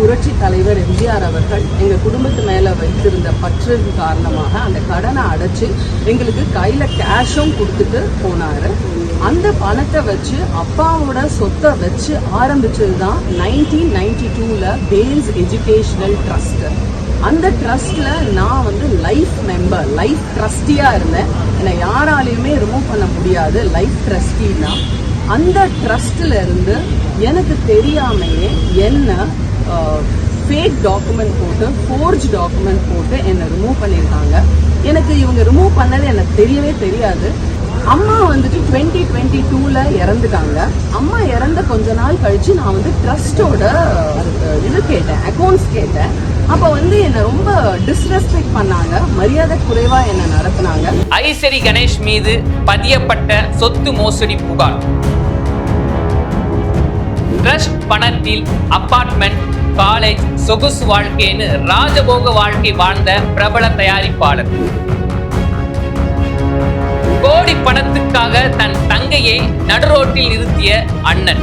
புரட்சி தலைவர் எம்ஜிஆர் அவர்கள் எங்கள் குடும்பத்து மேலே வைத்திருந்த பற்றின் காரணமாக அந்த கடனை அடைச்சு எங்களுக்கு கையில் கேஷும் கொடுத்துட்டு போனார். அந்த பணத்தை வச்சு அப்பாவோட சொத்தை வச்சு ஆரம்பிச்சது தான் நைன்டீன் நைன்டி டூவில் பேல்ஸ் எஜுகேஷனல் ட்ரஸ்ட் அந்த ட்ரஸ்ட்ல நான் வந்து லைஃப் மெம்பர் லைஃப் ட்ரஸ்டியாக இருந்தேன். என்னை யாராலையுமே ரிமூவ் பண்ண முடியாது லைஃப் ட்ரஸ்டின்னா அந்த ட்ரஸ்ட்ல இருந்து எனக்கு தெரியாமையே என்ன ஃபேக் டாக்குமெண்ட் போட்டு ஃபோர்ஜ் டாக்குமெண்ட் போட்டு என்னை ரிமூவ் பண்ணியிருக்காங்க. எனக்கு இவங்க ரிமூவ் பண்ணது எனக்கு தெரியவே தெரியாது. அம்மா வந்துட்டு டுவெண்ட்டி டுவெண்ட்டி டூவில் இறந்துட்டாங்க. அம்மா இறந்த கொஞ்ச நாள் கழித்து நான் வந்து ட்ரஸ்ட்டோட இது கேட்டேன் அக்கௌண்ட்ஸ் கேட்டேன். அப்போ வந்து என்னை ரொம்ப டிஸ்ரெஸ்பெக்ட் பண்ணாங்க. மரியாதை குறைவாக என்னை நடத்தினாங்க. ஐசரி கணேஷ் மீது பதியப்பட்ட சொத்து மோசடி புகார். ட்ரஸ்ட் பணத்தில் அபார்ட்மெண்ட் காலேஜ் சொகுசு வாழ்க்கைன்னு ராஜபோக வாழ்க்கை வாழ்ந்த பிரபல தயாரிப்பாளர். கோடி பணத்துக்காக தன் தங்கையை நடுரோட்டில் நிறுத்திய அண்ணன்.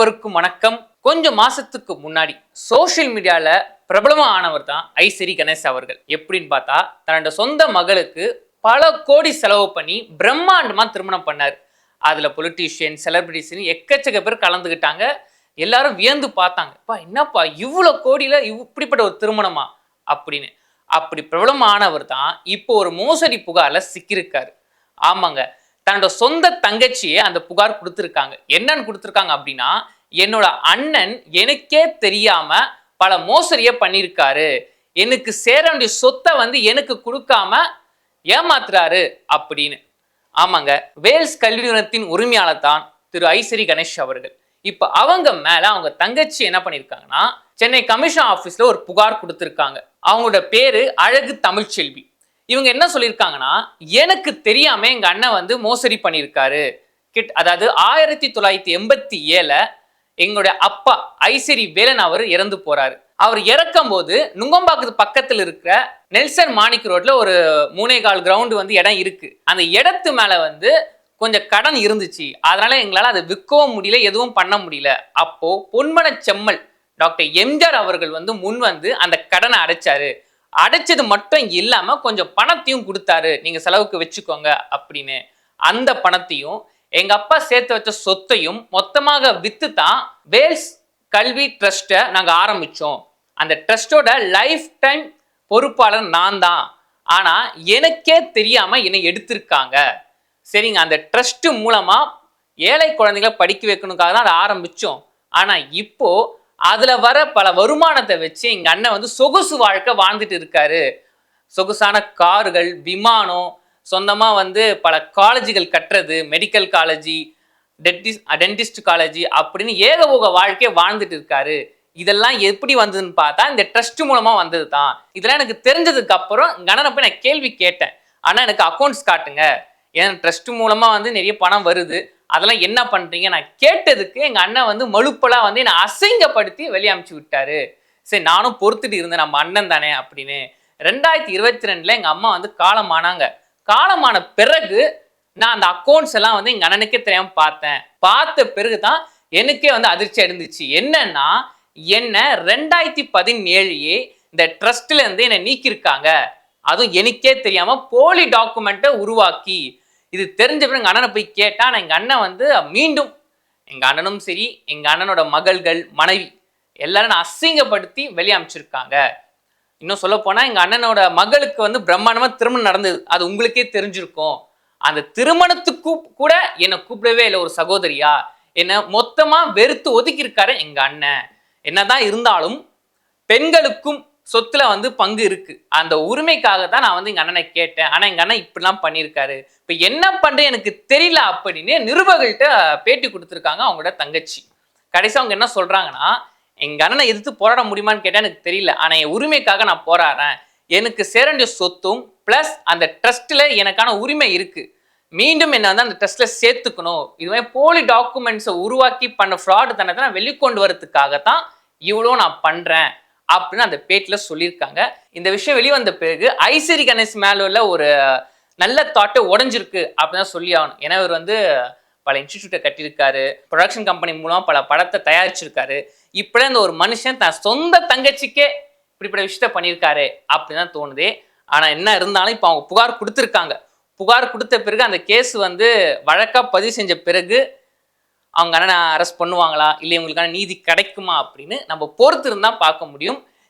அனைவருக்கும் வணக்கம். கொஞ்சம் மாசத்துக்கு முன்னாடி சோஷியல் மீடியால பிரபலமா ஆனவர் தான் ஐசரி கணேஷ் அவர்கள். எப்படின்னு பார்த்தா தன்னோட சொந்த மகளுக்கு பல கோடி செலவு பண்ணி பிரம்மாண்டமா திருமணம் பண்ணார். அதுல பொலிட்டீஷியன் செலிபிரிட்டிஸ்னு எக்கச்சக்க பேர் கலந்துக்கிட்டாங்க எல்லாரும் வியந்து பார்த்தாங்கப்பா என்னப்பா இவ்வளோ கோடியில இவ்- இப்படிப்பட்ட ஒரு திருமணமா? அப்படின்னு. அப்படி பிரபலமானவர் தான் இப்போ ஒரு மோசடி புகார்ல சிக்கியிருக்காரு. ஆமாங்க. தன்னோட சொந்த தங்கச்சியே அந்த புகார் கொடுத்துருக்காங்க. என்னன்னு கொடுத்துருக்காங்க அப்படின்னா என்னோட அண்ணன் எனக்கே தெரியாம பல மோசடியை பண்ணியிருக்காரு. எனக்கு சேர வேண்டிய சொத்தை வந்து எனக்கு கொடுக்காம ஏமாத்துறாரு அப்படின்னு. ஆமாங்க வேல்ஸ் கல்வி நிறுவனத்தின் உரிமையாளர் தான் திரு ஐசரி கணேஷ் அவர்கள். இப்போ அவங்க மேல அவங்க தங்கச்சி என்ன பண்ணியிருக்காங்கன்னா சென்னை கமிஷன் ஆஃபீஸில் ஒரு புகார் கொடுத்துருக்காங்க. அவங்களோட பேரு அழகு தமிழ்ச்செல்வி. இவங்க என்ன சொல்லியிருக்காங்கன்னா எனக்கு தெரியாம எங்க அண்ணன் வந்து மோசடி பண்ணியிருக்காரு. கிட் அதாவது ஆயிரத்தி தொள்ளாயிரத்தி எண்பத்தி ஏழுல எங்களுடைய அப்பா ஐசரி வேலன் அவர் இறந்து போறாரு. அவர் இறக்கும் போது நுங்கம்பாக்கத்து பக்கத்தில் இருக்கிற நெல்சன் மாணிக் ரோட்ல ஒரு மூணேகால் கிரவுண்டு வந்து இடம் இருக்கு. அந்த இடத்து மேல வந்து கொஞ்சம் கடன் இருந்துச்சு. அதனால எங்களால் அதை விற்கவும் முடியல எதுவும் பண்ண முடியல. அப்போ பொன்மன செம்மல் டாக்டர் எம்ஜிஆர் அவர்கள் வந்து முன் வந்து அந்த கடனை அடைச்சாரு. அடைச்சது மட்டும் இல்லாம கொஞ்சம் பணத்தையும் கொடுத்தாரு. நீங்க செலவுக்கு வச்சுக்கோங்க அப்படின்னு. அந்த பணத்தையும் எங்க அப்பா சேர்த்து வச்ச சொத்தையும் மொத்தமாக வித்து தான் வேல்ஸ் கல்வி ட்ரஸ்ட்டை நாங்க ஆரம்பிச்சோம். அந்த ட்ரஸ்டோட லைஃப் டைம் பொறுப்பாளர் நான் தான் ஆனா எனக்கே தெரியாம என்னை எடுத்திருக்காங்க. சரிங்க அந்த ட்ரஸ்ட் மூலமா ஏழை குழந்தைகளை படிக்க வைக்கணுக்காக தான் அதை ஆரம்பிச்சோம். ஆனா இப்போ அதுல வர பல வருமானத்தை வச்சு எங்க அண்ணன் வந்து சொகுசு வாழ்க்கை வாழ்ந்துட்டு இருக்காரு. சொகுசான கார்கள் விமானம் சொந்தமா வந்து பல காலேஜுகள் கட்டுறது medical college dentist dentist college அப்படின்னு ஏகபோக வாழ்க்கையை வாழ்ந்துட்டு இருக்காரு. இதெல்லாம் எப்படி வந்ததுன்னு பார்த்தா இந்த ட்ரஸ்ட் மூலமா வந்தது தான் இதெல்லாம் எனக்கு தெரிஞ்சதுக்கு அப்புறம் கணனை போய் நான் கேள்வி கேட்டேன். ஆனா எனக்கு அக்கௌண்ட்ஸ் காட்டுங்க. ஏன்னா ட்ரஸ்ட் மூலமா வந்து நிறைய பணம் வருது. அதெல்லாம் என்ன பண்றீங்க? நான் கேட்டதுக்கு எங்க அண்ணன் வந்து மழுப்பலா வந்து என்னை அசிங்கப்படுத்தி வெளியமைச்சு விட்டாரு. சரி நானும் பொறுத்துட்டு இருந்தேன். நம்ம அண்ணன் தானே அப்படின்னு. ரெண்டாயிரத்தி இருபத்தி ரெண்டுல எங்க அம்மா வந்து காலமானாங்க காலமான பிறகு நான் அந்த அக்கௌண்ட்ஸ் எல்லாம் வந்து எங்க அண்ணனுக்கே தெரியாம பார்த்தேன். பார்த்த பிறகு தான் எனக்கே வந்து அதிர்ச்சி அடைந்துச்சு என்னன்னா என்ன ரெண்டாயிரத்தி பதினேழுயே இந்த ட்ரஸ்ட்ல இருந்து என்னை நீக்கியிருக்காங்க. அதுவும் எனக்கே தெரியாம போலி டாக்குமெண்ட்டை உருவாக்கி இது தெரிஞ்ச பிறகு அண்ணனை போய் கேட்டால் நான் எங்கள் அண்ணன் வந்து மீண்டும் எங்கள் அண்ணனும் சரி எங்கள் அண்ணனோட மகள்கள் மனைவி எல்லாரும் நான் அசிங்கப்படுத்தி வெளியே அமைச்சிருக்காங்க இன்னும் சொல்ல போனால் எங்கள் அண்ணனோட மகளுக்கு வந்து பிரம்மாண்டமாக திருமணம் நடந்தது. அது உங்களுக்கே தெரிஞ்சிருக்கும். அந்த திருமணத்துக்கு கூட என்னை கூப்பிடவே இல்லை ஒரு சகோதரியா. என்னை மொத்தமாக வெறுத்து ஒதுக்கியிருக்காரு எங்கள் அண்ணன். என்னதான் இருந்தாலும் பெண்களுக்கும் சொத்துல வந்து பங்கு இருக்கு. அந்த உரிமைக்காக தான் நான் வந்து எங்க அண்ணனை கேட்டேன். ஆனா எங்க அண்ணன் இப்படிலாம் பண்ணியிருக்காரு. இப்ப என்ன பண்றேன் எனக்கு தெரியல அப்படின்னு நிருபர்கள்ட்ட பேட்டி கொடுத்துருக்காங்க அவங்களோட தங்கச்சி. கடைசி அவங்க என்ன சொல்றாங்கன்னா எங்க அண்ணனை எதிர்த்து போராட முடியுமான்னு கேட்டா எனக்கு தெரியல. ஆனா என் உரிமைக்காக நான் போராடுறேன். எனக்கு சேர வேண்டிய சொத்தும் பிளஸ் அந்த ட்ரஸ்ட்ல எனக்கான உரிமை இருக்கு. மீண்டும் என்ன வந்து அந்த ட்ரஸ்ட்ல சேர்த்துக்கணும். இதுவே போலி டாக்குமெண்ட்ஸை உருவாக்கி பண்ண ஃப்ராடு தனத்தை நான் வெளிக்கொண்டு வரதுக்காகத்தான் இவ்வளோ நான் பண்றேன். அப்படின்னு அந்த பேட்டில் சொல்லியிருக்காங்க. இந்த விஷயம் வெளிவந்த பிறகு ஐசரி கணேஷ் மேல உள்ள ஒரு நல்ல தாட்டு உடஞ்சிருக்கு அப்படின்னு தான் சொல்லி ஆகணும். ஏன்னா இவர் வந்து பல இன்ஸ்டிடியூட்டை கட்டியிருக்காரு. ப்ரொடக்ஷன் கம்பெனி மூலமாக பல படத்தை தயாரிச்சிருக்காரு. இப்படி இந்த ஒரு மனுஷன் தன் சொந்த தங்கச்சிக்கே இப்படிப்பட்ட விஷயத்த பண்ணியிருக்காரு அப்படின்னு தான் தோணுது. ஆனால் என்ன இருந்தாலும் இப்போ அவங்க புகார் கொடுத்துருக்காங்க. புகார் கொடுத்த பிறகு அந்த கேஸ் வந்து வழக்காக பதிவு செஞ்ச பிறகு அவங்க அண்ணனை அரெஸ்ட் பண்ணுவாங்களா? இல்லை இவங்களுக்கான நீதி கிடைக்குமா அப்படின்னு நம்ம பொறுத்து இருந்தால் பார்க்க முடியும்.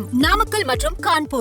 நாமக்கல் மற்றும் கான்பூர்.